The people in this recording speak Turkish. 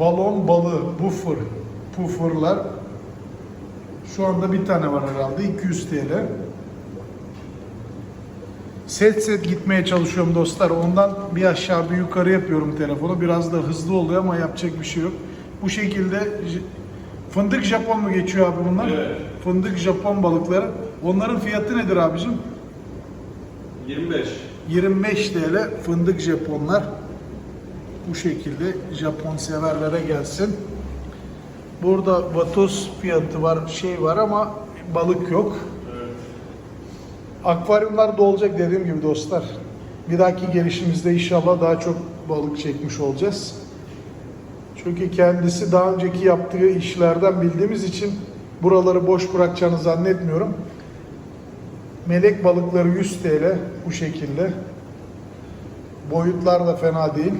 balon balığı, buffer, pufferlar. Şu anda bir tane var herhalde 200 TL. Set set gitmeye çalışıyorum dostlar. Ondan bir aşağı bir yukarı yapıyorum telefonu. Biraz da hızlı oluyor ama yapacak bir şey yok. Bu şekilde fındık Japon mu geçiyor abi bunlar? Evet. Fındık Japon balıkları. Onların fiyatı nedir abicim? 25. 25 TL fındık Japonlar. Bu şekilde Japon severlere gelsin. Burada vatoz fiyatı var, şey var ama balık yok. Akvaryumlar da olacak dediğim gibi dostlar. Bir dahaki gelişimizde inşallah daha çok balık çekmiş olacağız. Çünkü kendisi daha önceki yaptığı işlerden bildiğimiz için buraları boş bırakacağını zannetmiyorum. Melek balıkları 100 TL bu şekilde. Boyutlar da fena değil.